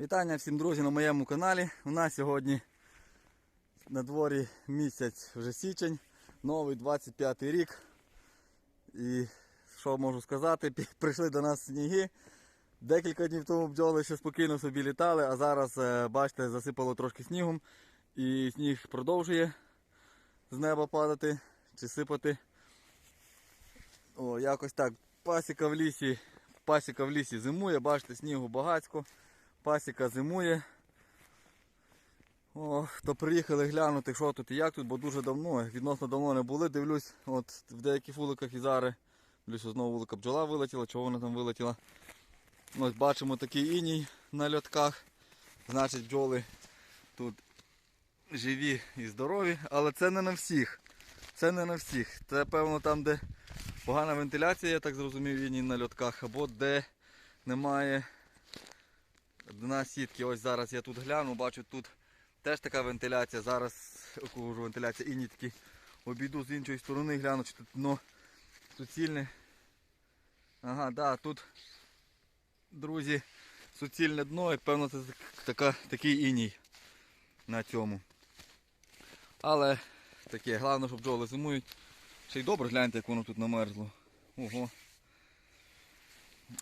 Вітання всім друзі на моєму каналі. У нас сьогодні на дворі місяць вже січень, новий 25 й рік. І що можу сказати, прийшли до нас сніги. Декілька днів тому бджоли ще спокійно собі літали, а зараз, е, бачите, засипало трошки снігом. І сніг продовжує з неба падати чи сипати. О, якось так. Пасіка в лісі, пасіка в лісі зимує, бачите, снігу багацько. Пасіка зимує. О, то приїхали глянути, що тут і як тут, бо дуже давно, відносно давно не були. Дивлюсь, от в деяких вуликах і зараз. Дивлюсь, знову вулика бджола вилетіла, чого вона там вилетіла. Ось бачимо такий іній на льотках. Значить, бджоли тут живі і здорові, але це не на всіх. Це не на всіх. Це певно там, де погана вентиляція, я так зрозумів, іній на льотках, або де немає дна сітки. Ось зараз я тут гляну, бачу тут теж така вентиляція. Зараз кажу, вентиляція іній такі обійду з іншої сторони, гляну, чи тут дно суцільне. Ага, да, тут, друзі, суцільне дно, як певно, це така, такий іній на цьому. Але таке, головне, щоб бджоли зимують. Ще й добре гляньте, як воно тут намерзло. Ого.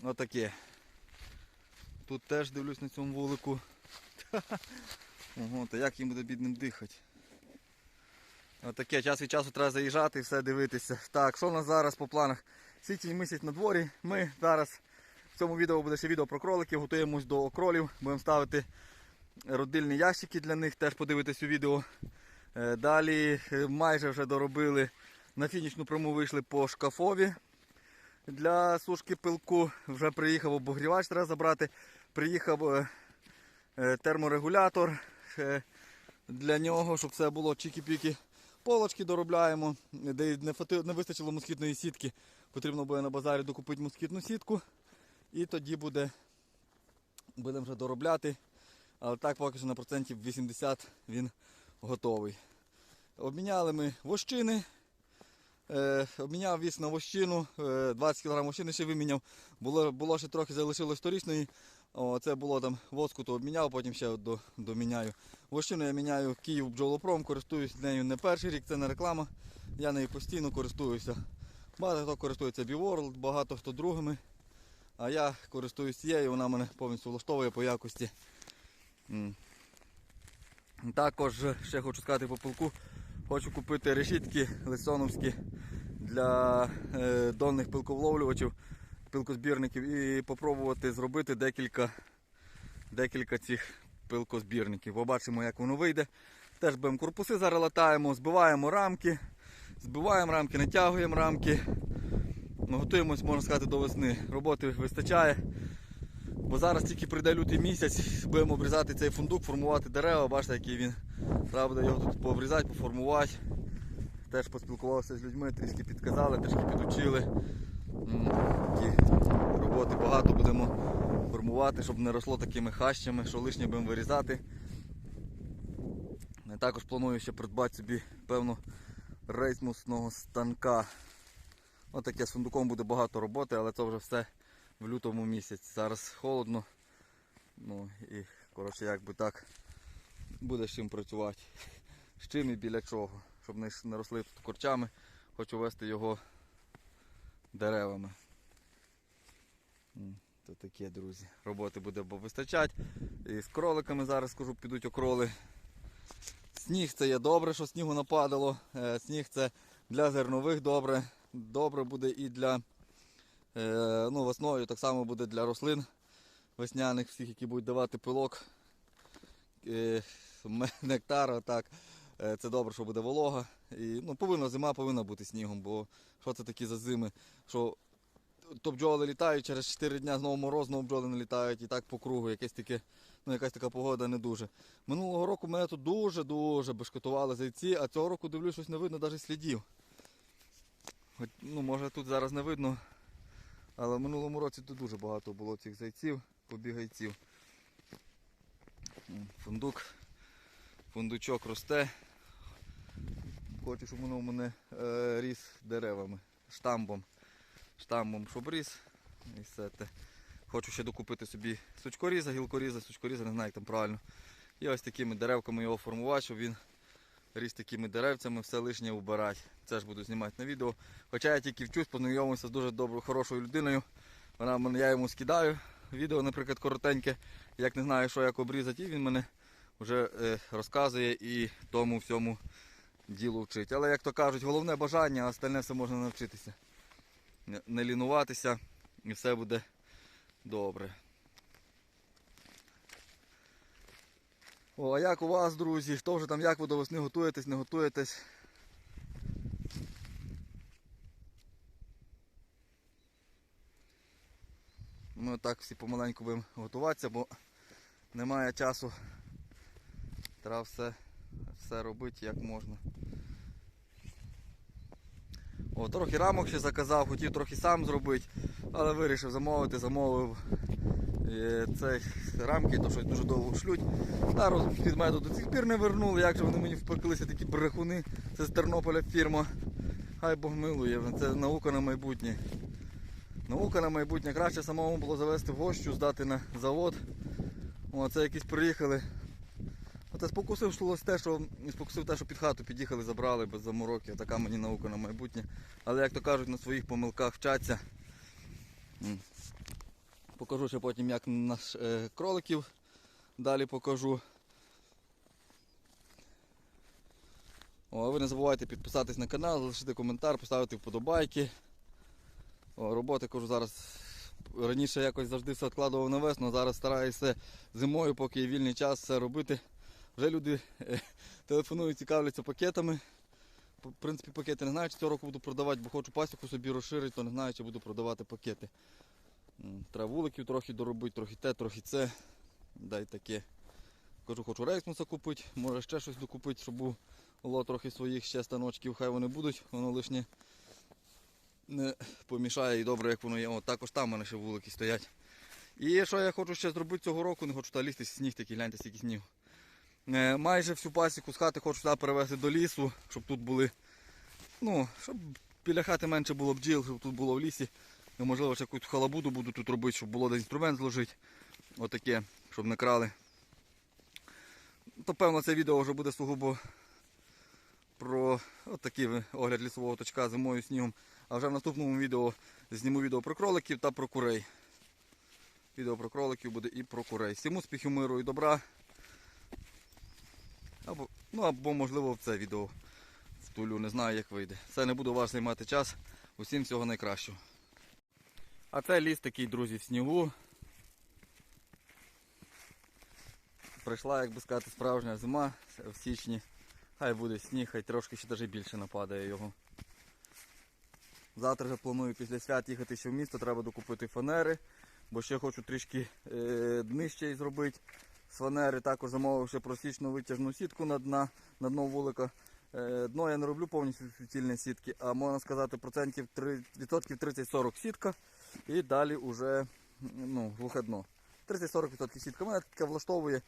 Отаке. Тут теж дивлюсь на цьому вулику. Ого, то як їм буде бідним дихати. Отаке, час від часу треба заїжджати і все дивитися. Так, що в нас зараз по планах? Січень місяць на дворі. Ми зараз в цьому відео буде ще відео про кроликів, готуємось до окролів, будемо ставити родильні ящики для них, теж подивитись у відео. Е, Далі е, майже вже доробили на фінішну пряму вийшли по шкафові для сушки пилку. Вже приїхав обогрівач, треба забрати. Приїхав е, е, терморегулятор е, для нього, щоб все було чікі-піки. Полочки доробляємо, де не, вистачило москітної сітки. Потрібно буде на базарі докупити москітну сітку. І тоді буде, будемо вже доробляти. Але так поки що на процентів 80 він готовий. Обміняли ми вощини. Обміняв вісь на вощину, е, 20 кг вощини ще виміняв. Було, було ще трохи залишилось торічної. О, це було там воску, то обміняв, потім ще до, доміняю. Вощину я міняю Київ бджолопром, користуюсь нею не перший рік, це не реклама. Я нею постійно користуюся. Багато хто користується Біворл, багато хто другими. А я користуюсь цією, вона мене повністю влаштовує по якості. Також ще хочу сказати по пилку. Хочу купити решітки лисоновські для е, донних пилковловлювачів, пилкозбірників і спробувати зробити декілька, декілька цих пилкозбірників. Побачимо, як воно вийде. Теж будемо корпуси зараз латаємо, збиваємо рамки, збиваємо рамки, натягуємо рамки. Ну, готуємось, можна сказати, до весни. Роботи вистачає. Бо зараз тільки прийде лютий місяць, будемо обрізати цей фундук, формувати дерева, бачите, який він. Треба буде його тут пообрізати, поформувати. Теж поспілкувався з людьми, трішки підказали, трішки підучили. Такі роботи багато будемо формувати, щоб не росло такими хащами, що лишнє будемо вирізати. Я Також планую ще придбати собі певно рейсмусного станка. Отаке з фундуком буде багато роботи, але це вже все в лютому місяці. Зараз холодно. Ну і коротше як би так буде з чим працювати. З чим і біля чого. Щоб не росли тут корчами, хочу вести його деревами. То таке, друзі. Роботи буде вистачати. І з кроликами зараз скажу, підуть окроли. Сніг це є добре, що снігу нападало. Е, Сніг це для зернових добре. Добре буде і для е, ну, весною, так само буде для рослин весняних, всіх, які будуть давати пилок. Е, нектар, так. Е, Це добре, що буде волога. І, ну, повинна, зима повинна бути снігом, бо що це такі за зими? Що то бджоли літають, через 4 дня знову мороз, знову бджоли не літають і так по кругу, якесь таке, ну, якась така погода не дуже. Минулого року мене тут дуже-дуже бешкотували зайці, а цього року дивлюсь, щось не видно навіть слідів. Хоч, ну, може тут зараз не видно, але в минулому році тут дуже багато було цих зайців, побігайців. Фундук, фундучок росте. Хочу, щоб воно у мене е, ріс деревами, штамбом. Штамбом, щоб ріс. І все те. Хочу ще докупити собі сучкоріза, гілкоріза, сучкоріза, не знаю, як там правильно. І ось такими деревками його формувати, щоб він ріс такими деревцями, все лишнє убирати. Це ж буду знімати на відео. Хоча я тільки вчусь, познайомився з дуже доброю, хорошою людиною. Вона мене, я йому скидаю відео, наприклад, коротеньке, як не знаю, що як обрізати, і він мене вже е, розказує і тому всьому ділу вчить. Але як то кажуть, головне бажання, а остальне все можна навчитися. Не лінуватися і все буде добре. О, а як у вас, друзі? Хто вже там, як ви до весни готуєтесь, не готуєтесь? Ми так всі помаленьку будемо готуватися, бо немає часу. Треба все, все робити як можна. О, трохи рамок ще заказав, хотів трохи сам зробити, але вирішив замовити, замовив цей рамки, то щось дуже довго шлють. Та від мене до цих пір не вернули, як же вони мені впеклися такі брехуни. Це з Тернополя фірма. Хай Бог милує, це наука на майбутнє. Наука на майбутнє. Краще самому було завести в гощу, здати на завод. О, це якісь приїхали. Оце спокусив те, що спокусив те, що під хату під'їхали, забрали без замороки. Така мені наука на майбутнє. Але як то кажуть, на своїх помилках вчаться. Покажу ще потім, як наш е, кроликів далі покажу. О, ви не забувайте підписатись на канал, залишити коментар, поставити вподобайки. О, роботи кажу зараз. Раніше якось завжди все відкладував на весну, зараз стараюся зимою, поки є вільний час, все робити. Вже люди е, телефонують, цікавляться пакетами. В принципі, пакети не знаю, чи цього року буду продавати, бо хочу пасіку собі розширити, то не знаю, чи буду продавати пакети. Треба вуликів трохи доробити, трохи те, трохи це. Дай таке. Кажу, хочу рейсмуса купити, може ще щось докупити, щоб бу- було трохи своїх ще станочків, хай вони будуть, воно лишнє не помішає і добре, як воно є. О, також там в мене ще вулики стоять. І що я хочу ще зробити цього року, не хочу та лізти сніг такий, гляньте, стільки снігу. Е, майже всю пасіку з хати хочу сюди перевезти до лісу, щоб тут були. Ну, щоб біля хати менше було бджіл, щоб тут було в лісі. І, можливо, ще якусь халабуду буду тут робити, щоб було де інструмент зложити. Отаке, щоб не крали. То певно це відео вже буде сугубо про отакий огляд лісового точка зимою снігом. А вже в наступному відео зніму відео про кроликів та про курей. Відео про кроликів буде і про курей. Всім успіхів, миру і добра. Або, ну або можливо в це відео втулю, не знаю як вийде. Це не буду вас займати час. Усім всього найкращого. А це ліс такий, друзі, в снігу. Прийшла, як би сказати, справжня зима в січні. Хай буде сніг, хай трошки ще навіть більше нападає його. Завтра вже планую після свят їхати ще в місто, треба докупити фанери, бо ще хочу трішки е, днище зробити з фанери. Також замовив ще просічну витяжну сітку на, дна, на дно вулика. Е, дно я не роблю повністю суцільні сітки, а можна сказати процентів 3, відсотків 30-40 сітка і далі вже ну, глухе дно. 30-40% сітка. Мене таке влаштовує.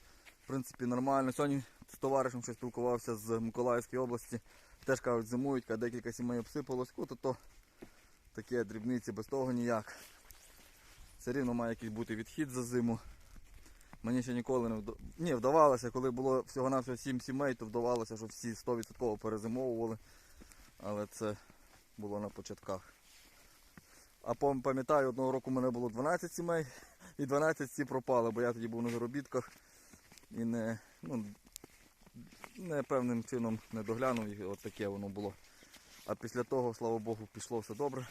В принципі, нормально. Сьогодні з товаришем ще спілкувався з Миколаївської області. Теж кажуть, зимують, коли декілька сімей обсипалось. Ото то таке дрібниці, без того ніяк. Все рівно має якийсь бути відхід за зиму. Мені ще ніколи не вда... Ні, вдавалося, коли було всього-навсього 7 сімей, то вдавалося, що всі 100% перезимовували. Але це було на початках. А пам'ятаю, одного року в мене було 12 сімей і 12 всі пропали, бо я тоді був на заробітках і не, ну, не певним чином не доглянув і от таке воно було. А після того, слава Богу, пішло все добре.